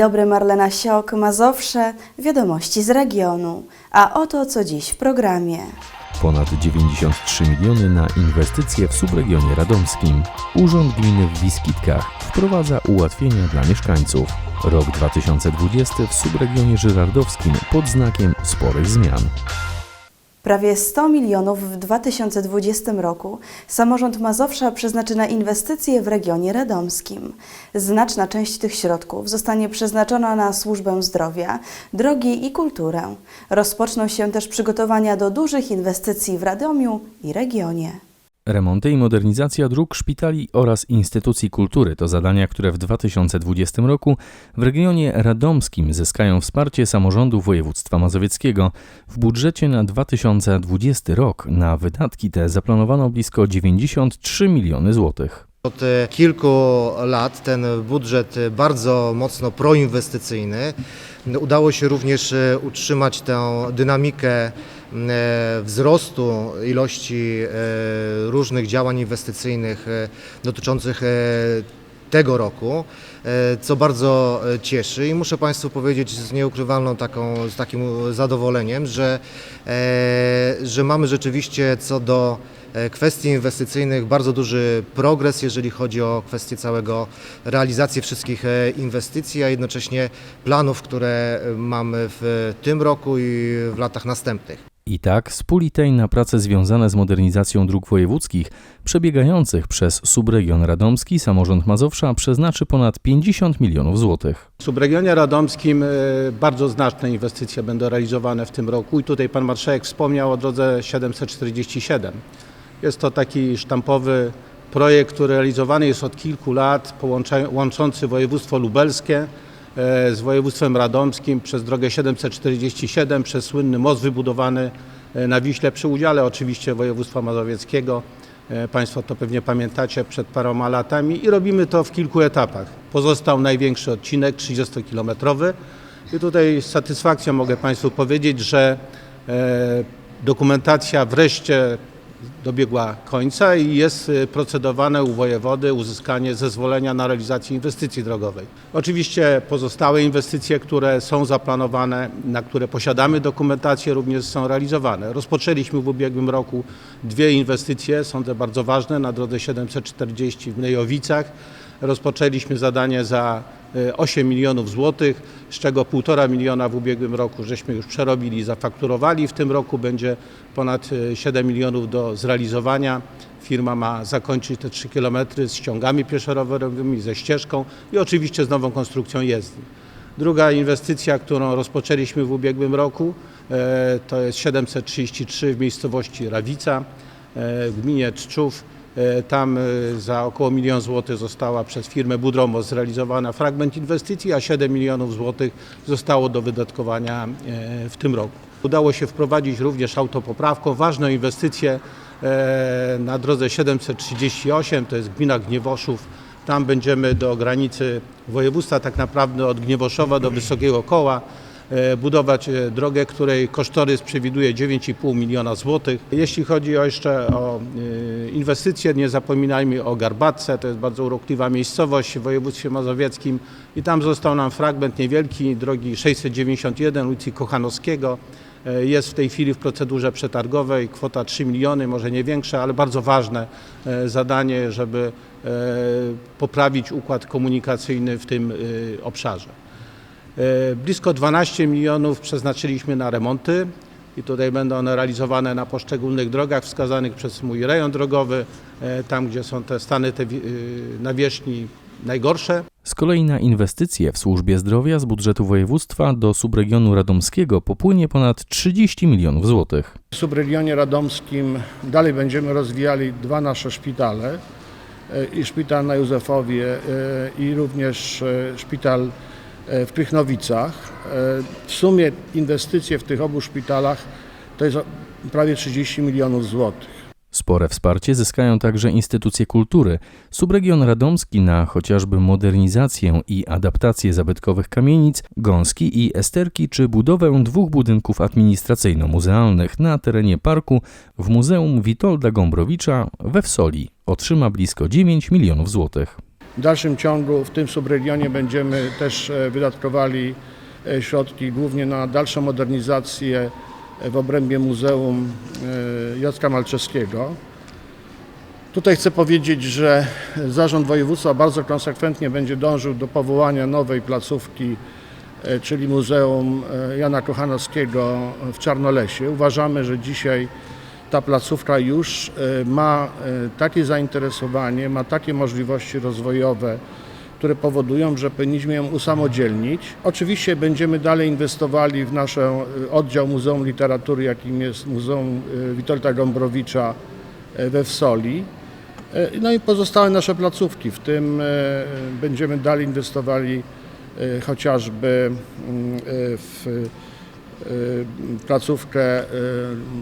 Dobry, Marlena Siok, Mazowsze, wiadomości z regionu. A oto co dziś w programie. Ponad 93 miliony na inwestycje w subregionie radomskim. Urząd Gminy w Wiskitkach wprowadza ułatwienia dla mieszkańców. Rok 2020 w subregionie żyrardowskim pod znakiem sporych zmian. Prawie 100 milionów w 2020 roku samorząd Mazowsza przeznaczy na inwestycje w regionie radomskim. Znaczna część tych środków zostanie przeznaczona na służbę zdrowia, drogi i kulturę. Rozpoczną się też przygotowania do dużych inwestycji w Radomiu i regionie. Remonty i modernizacja dróg, szpitali oraz instytucji kultury to zadania, które w 2020 roku w regionie radomskim zyskają wsparcie samorządu województwa mazowieckiego. W budżecie na 2020 rok na wydatki te zaplanowano blisko 93 miliony złotych. Od e, kilku lat ten budżet e, bardzo mocno proinwestycyjny. Udało się również e, utrzymać tę dynamikę wzrostu ilości różnych działań inwestycyjnych dotyczących tego roku, co bardzo cieszy i muszę Państwu powiedzieć z nieukrywalną taką, z takim zadowoleniem, że, że mamy rzeczywiście co do kwestii inwestycyjnych bardzo duży progres, jeżeli chodzi o kwestię całego realizacji wszystkich e, inwestycji, a jednocześnie planów, które e, mamy w tym roku i w latach następnych. I tak z puli tej na prace związane z modernizacją dróg wojewódzkich przebiegających przez subregion radomski samorząd Mazowsza przeznaczy ponad 50 milionów złotych. W subregionie radomskim e, bardzo znaczne inwestycje będą realizowane w tym roku i tutaj pan marszałek wspomniał o drodze 747. Jest to taki sztampowy projekt, który realizowany jest od kilku lat, łączący województwo lubelskie e, z województwem radomskim przez drogę 747, przez słynny most wybudowany e, na Wiśle przy udziale oczywiście województwa mazowieckiego. E, Państwo to pewnie pamiętacie przed paroma latami i robimy to w kilku etapach. Pozostał największy odcinek 30-kilometrowy i tutaj z satysfakcją mogę Państwu powiedzieć, że dokumentacja wreszcie dobiegła końca i jest e, procedowane u wojewody uzyskanie zezwolenia na realizację inwestycji drogowej. Oczywiście pozostałe inwestycje, które są zaplanowane, na które posiadamy dokumentację, również są realizowane. Rozpoczęliśmy w ubiegłym roku dwie inwestycje, sądzę bardzo ważne, na drodze 740 w Nejowicach. Rozpoczęliśmy zadanie za e, 8 milionów złotych, z czego 1,5 miliona w ubiegłym roku żeśmy już przerobili i zafakturowali. W tym roku będzie ponad e, 7 milionów do zrealizowania. Firma ma zakończyć te 3 kilometry z ściągami pieszo-rowerowymi, ze ścieżką i oczywiście z nową konstrukcją jezdni. Druga inwestycja, którą rozpoczęliśmy w ubiegłym roku, e, to jest 733 w miejscowości Rawica e, w gminie Czczów. E, Tam e, za około milion złotych została przez firmę Budromo zrealizowana fragment inwestycji, a 7 milionów złotych zostało do wydatkowania e, w tym roku. Udało się wprowadzić również autopoprawką ważną inwestycję na drodze 738, to jest gmina Gniewoszów. Tam będziemy do granicy województwa, tak naprawdę od Gniewoszowa do Wysokiego Koła budować e, drogę, której kosztorys przewiduje 9,5 miliona złotych. Jeśli chodzi jeszcze o e, inwestycje, nie zapominajmy o Garbatce, to jest bardzo urokliwa miejscowość w województwie mazowieckim i tam został nam fragment niewielki drogi 691 ulicy Kochanowskiego. E, Jest w tej chwili w procedurze przetargowej kwota 3 miliony, może nie większa, ale bardzo ważne e, zadanie, żeby e, poprawić układ komunikacyjny w tym e, obszarze. E, Blisko 12 milionów przeznaczyliśmy na remonty i tutaj będą one realizowane na poszczególnych drogach wskazanych przez mój rejon drogowy, e, tam gdzie są te stany te e, nawierzchni najgorsze. Z kolei na inwestycje w służbie zdrowia z budżetu województwa do subregionu radomskiego popłynie ponad 30 milionów złotych. W subregionie radomskim dalej będziemy rozwijali dwa nasze szpitale i szpital na Józefowie i również szpital w Krychnowicach. E, W sumie inwestycje w tych obu szpitalach to jest prawie 30 milionów złotych. Spore wsparcie zyskają także instytucje kultury. Subregion radomski na chociażby modernizację i adaptację zabytkowych kamienic, gąski i esterki, czy budowę dwóch budynków administracyjno-muzealnych na terenie parku w Muzeum Witolda Gombrowicza we Wsoli otrzyma blisko 9 milionów złotych. W dalszym ciągu w tym subregionie będziemy też e, wydatkowali e, środki głównie na dalszą modernizację e, w obrębie Muzeum Jacka Malczewskiego. Tutaj chcę powiedzieć, że Zarząd Województwa bardzo konsekwentnie będzie dążył do powołania nowej placówki, czyli Muzeum Jana Kochanowskiego w Czarnolesie. Uważamy, że dzisiaj ta placówka już e, ma e, takie zainteresowanie, ma takie możliwości rozwojowe, które powodują, że powinniśmy ją usamodzielnić. Oczywiście będziemy dalej inwestowali w nasz e, oddział Muzeum Literatury, jakim jest Muzeum Witolda Gombrowicza we Wsoli. No i pozostałe nasze placówki, w tym będziemy dalej inwestowali chociażby mm, w placówkę e,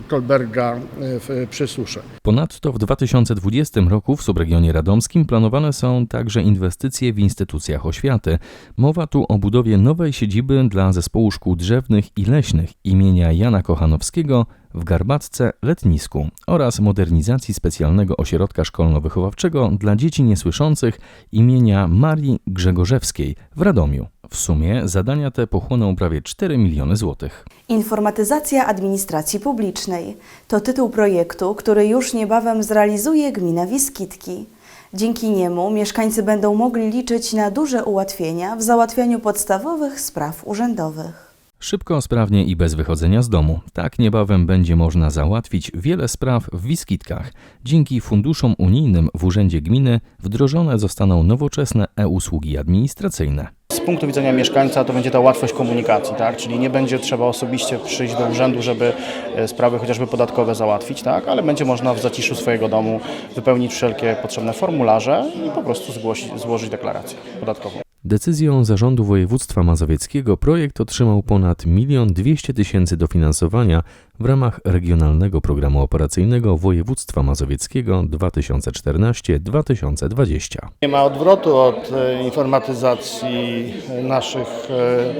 Kolberga e, w Przysusze. Ponadto w 2020 roku w subregionie radomskim planowane są także inwestycje w instytucjach oświaty. Mowa tu o budowie nowej siedziby dla zespołu szkół drzewnych i leśnych imienia Jana Kochanowskiego w Garbatce Letnisku oraz modernizacji specjalnego ośrodka szkolno-wychowawczego dla dzieci niesłyszących imienia Marii Grzegorzewskiej w Radomiu. W sumie zadania te pochłoną prawie 4 miliony złotych. Informatyzacja administracji publicznej to tytuł projektu, który już niebawem zrealizuje gmina Wiskitki. Dzięki niemu mieszkańcy będą mogli liczyć na duże ułatwienia w załatwianiu podstawowych spraw urzędowych. Szybko, sprawnie i bez wychodzenia z domu. Tak niebawem będzie można załatwić wiele spraw w Wiskitkach. Dzięki funduszom unijnym w Urzędzie Gminy wdrożone zostaną nowoczesne e-usługi administracyjne. Z punktu widzenia mieszkańca to będzie ta łatwość komunikacji, tak? czyli nie będzie trzeba osobiście przyjść do urzędu, żeby e, sprawy chociażby podatkowe załatwić, tak? ale będzie można w zaciszu swojego domu wypełnić wszelkie potrzebne formularze i po prostu zgłosić, złożyć deklarację podatkową. Decyzją Zarządu Województwa Mazowieckiego projekt otrzymał ponad 1 200 tysięcy dofinansowania w ramach Regionalnego Programu Operacyjnego Województwa Mazowieckiego 2014-2020. Nie ma odwrotu od e, informatyzacji naszych e,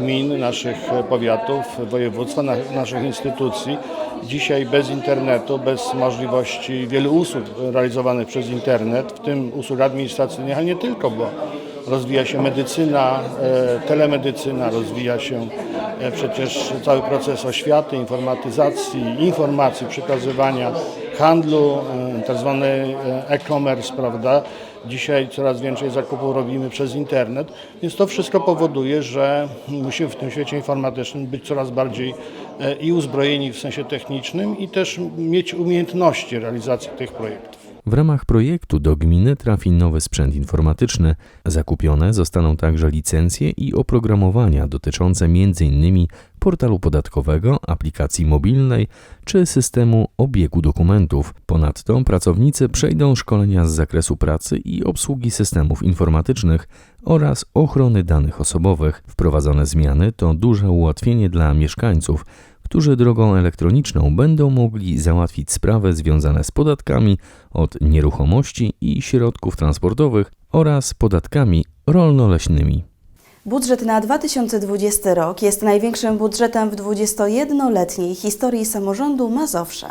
gmin, naszych e, powiatów, województwa, na- naszych instytucji. Dzisiaj bez internetu, bez możliwości wielu usług realizowanych przez internet, w tym usług administracyjnych, ale nie tylko, bo rozwija się medycyna, e, telemedycyna, rozwija się e, przecież cały proces oświaty, informatyzacji, informacji, przekazywania, handlu, e, tak zwany e-commerce, prawda? Dzisiaj coraz więcej zakupów robimy przez internet, więc to wszystko powoduje, że musimy w tym świecie informatycznym być coraz bardziej i uzbrojeni w sensie technicznym i też mieć umiejętności realizacji tych projektów. W ramach projektu do gminy trafi nowy sprzęt informatyczny. Zakupione zostaną także licencje i oprogramowania dotyczące m.in. portalu podatkowego, aplikacji mobilnej czy systemu obiegu dokumentów. Ponadto pracownicy przejdą szkolenia z zakresu pracy i obsługi systemów informatycznych oraz ochrony danych osobowych. Wprowadzone zmiany to duże ułatwienie dla mieszkańców, którzy drogą elektroniczną będą mogli załatwić sprawy związane z podatkami od nieruchomości i środków transportowych oraz podatkami rolno-leśnymi. Budżet na 2020 rok jest największym budżetem w 21-letniej historii samorządu Mazowsza.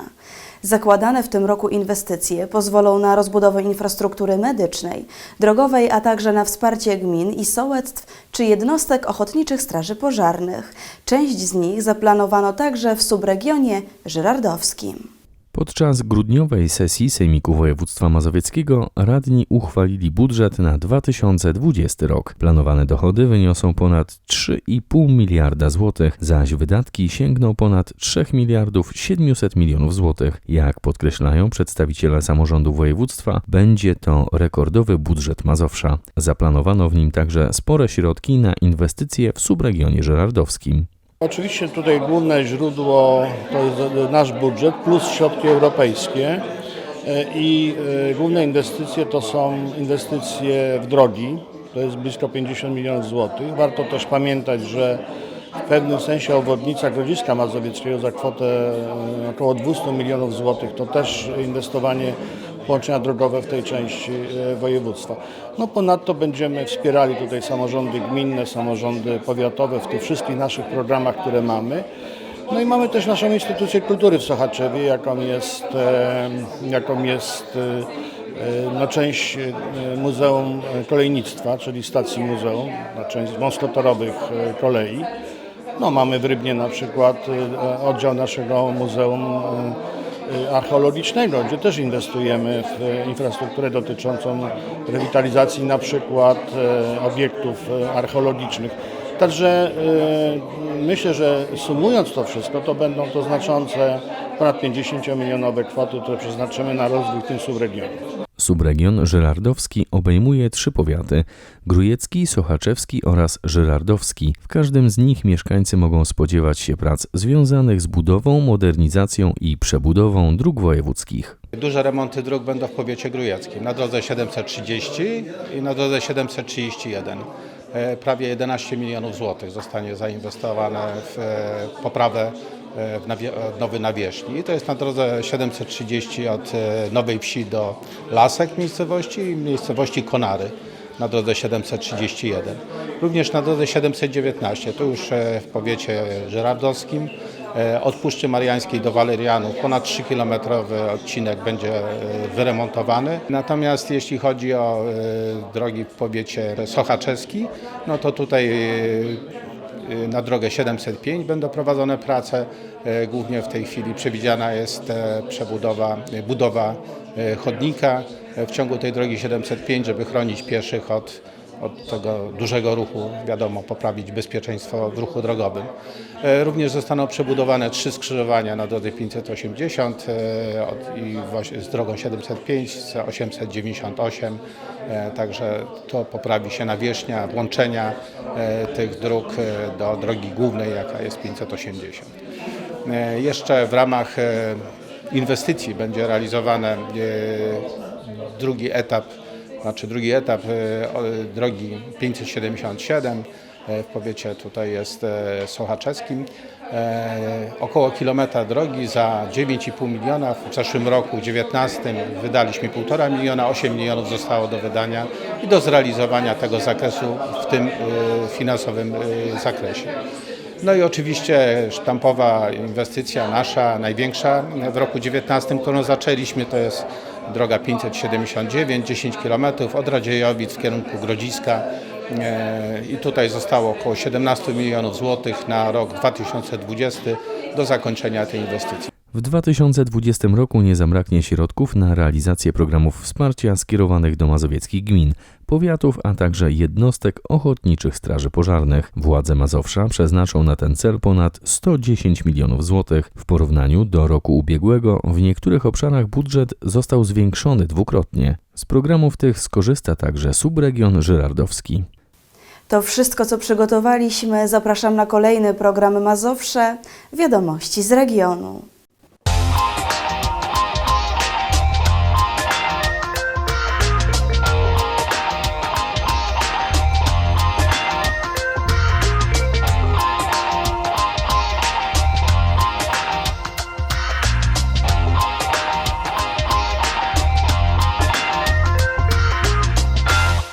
Zakładane w tym roku inwestycje pozwolą na rozbudowę infrastruktury medycznej, drogowej, a także na wsparcie gmin i sołectw czy jednostek ochotniczych straży pożarnych. Część z nich zaplanowano także w subregionie żyrardowskim. Podczas grudniowej sesji Sejmiku Województwa Mazowieckiego radni uchwalili budżet na 2020 rok. Planowane dochody wyniosą ponad 3,5 miliarda złotych, zaś wydatki sięgną ponad 3 miliardów 700 milionów złotych. Jak podkreślają przedstawiciele samorządu województwa, będzie to rekordowy budżet Mazowsza. Zaplanowano w nim także spore środki na inwestycje w subregionie żerardowskim. Oczywiście tutaj główne źródło to jest nasz budżet plus środki europejskie e, i e, główne inwestycje to są inwestycje w drogi, to jest blisko 50 milionów złotych. Warto też pamiętać, że w pewnym sensie obwodnica Grodziska Mazowieckiego za kwotę e, około 200 milionów złotych to też inwestowanie połączenia drogowe w tej części e, województwa. No ponadto będziemy wspierali tutaj samorządy gminne, samorządy powiatowe w tych wszystkich naszych programach, które mamy. No i mamy też naszą instytucję kultury w Sochaczewie, jaką jest, e, jaką jest e, na część Muzeum Kolejnictwa, czyli stacji muzeum, na część wąskotorowych kolei. No, mamy w Rybnie na przykład oddział naszego Muzeum Archeologicznego, gdzie też inwestujemy w infrastrukturę dotyczącą rewitalizacji na przykład e, obiektów e, archeologicznych. Także e, myślę, że sumując to wszystko, to będą to znaczące ponad 50-milionowe kwoty, które przeznaczymy na rozwój w tym subregionie. Subregion żyrardowski obejmuje trzy powiaty: grujecki, sochaczewski oraz żyrardowski. W każdym z nich mieszkańcy mogą spodziewać się prac związanych z budową, modernizacją i przebudową dróg wojewódzkich. Duże remonty dróg będą w powiecie grujeckim na drodze 730 i na drodze 731. E, Prawie 11 milionów złotych zostanie zainwestowane w e, poprawę nowy nawierzchni. To jest na drodze 730 od e, Nowej Wsi do Lasek miejscowości i miejscowości Konary na drodze 731. Również na drodze 719, to już e, w powiecie żerardowskim, e, od Puszczy Mariańskiej do Walerianów ponad 3-kilometrowy odcinek będzie wyremontowany. Natomiast jeśli chodzi o drogi w powiecie sochaczeski, no to tutaj na drogę 705 będą prowadzone prace. E, Głównie w tej chwili przewidziana jest e, przebudowa, e, budowa chodnika w ciągu tej drogi 705, żeby chronić pieszych od, od tego dużego ruchu, wiadomo, poprawić bezpieczeństwo w ruchu drogowym. E, Również zostaną przebudowane trzy skrzyżowania na drodze 580 e, z drogą 705, z 898, e, także to poprawi się nawierzchnia włączenia tych dróg do drogi głównej, jaka jest 580. E, Jeszcze w ramach inwestycji będzie realizowany drugi etap, znaczy drugi etap e, drogi 577 e, w powiecie tutaj jest e, sochaczewskim. E, Około kilometra drogi za 9,5 miliona. W zeszłym roku 19 wydaliśmy 1,5 miliona, 8 milionów zostało do wydania i do zrealizowania tego zakresu w tym finansowym zakresie. No i oczywiście sztampowa inwestycja nasza, największa w roku 19, którą zaczęliśmy, to jest droga 579, 10 km od Radziejowic w kierunku Grodziska. E, I tutaj zostało około 17 milionów złotych na rok 2020 do zakończenia tej inwestycji. W 2020 roku nie zabraknie środków na realizację programów wsparcia skierowanych do mazowieckich gmin, powiatów, a także jednostek ochotniczych straży pożarnych. Władze Mazowsza przeznaczą na ten cel ponad 110 milionów złotych. W porównaniu do roku ubiegłego w niektórych obszarach budżet został zwiększony dwukrotnie. Z programów tych skorzysta także subregion żyrardowski. To wszystko, co przygotowaliśmy. Zapraszam na kolejny program Mazowsze Wiadomości z regionu.